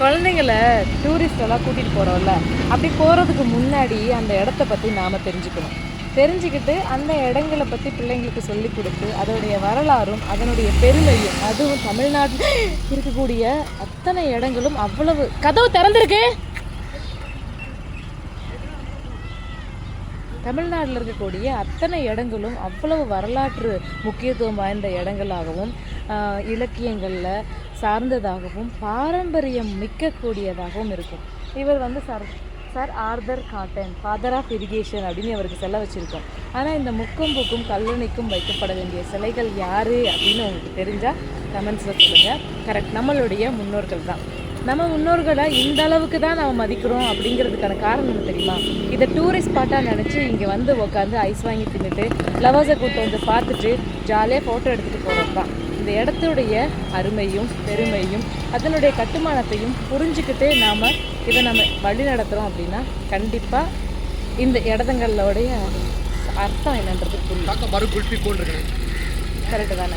குழந்தைங்கள டூரிஸ்ட் எல்லாம் கூட்டிகிட்டு போகிறோம்ல அப்படி போகிறதுக்கு முன்னாடி அந்த இடத்த பற்றி நாம் தெரிஞ்சுக்கணும். தெரிஞ்சுக்கிட்டு அந்த இடங்களை பற்றி பிள்ளைங்களுக்கு சொல்லி கொடுத்து அதனுடைய வரலாறும் அதனுடைய பெருமையும் அதுவும் தமிழ்நாட்டில் இருக்கக்கூடிய அத்தனை இடங்களும் அவ்வளவு. கதவு திறந்திருக்கு? தமிழ்நாட்டில் இருக்கக்கூடிய அத்தனை இடங்களும் அவ்வளவு வரலாற்று முக்கியத்துவம் வாய்ந்த இடங்களாகவும் இலக்கியங்களில் சார்ந்ததாகவும் பாரம்பரியம் மிக்கக்கூடியதாகவும் இருக்கும். இவர் வந்து sir sir Arthur Cotton father of irrigation அப்படின்னு அவருக்கு செல்ல வச்சுருக்கோம். ஆனால் இந்த முக்கொம்புக்கும் கல்லணைக்கும் வைக்கப்பட வேண்டிய சிலைகள் யார் அப்படின்னு உங்களுக்கு தெரிஞ்சால் கமெண்ட்ஸில் சொல்லுங்கள் கரெக்ட் நம்மளுடைய முன்னோர்கள் தான். நம்ம முன்னோர்களை இந்த அளவுக்கு தான் நம்ம மதிக்கிறோம் அப்படிங்கிறதுக்கான காரணம் தெரியுமா? இதை டூரிஸ்ட் ஸ்பாட்டாக நினச்சி இங்கே வந்து உட்காந்து ஐஸ் வாங்கி தின்னுட்டு லவர்ஸை கூட்டு வந்து பார்த்துட்டு ஜாலியாக ஃபோட்டோ எடுத்துகிட்டு போகிறது தான் இந்த இடத்துடைய அருமையும் பெருமையும் அதனுடைய கட்டுமானத்தையும் புரிஞ்சுக்கிட்டு நாம் இதை நம்ம வழி நடத்துகிறோம் அப்படின்னா கண்டிப்பாக இந்த இடத்துங்களோடைய அர்த்தம் என்னன்றது புரியும். கரெக்டு தானே?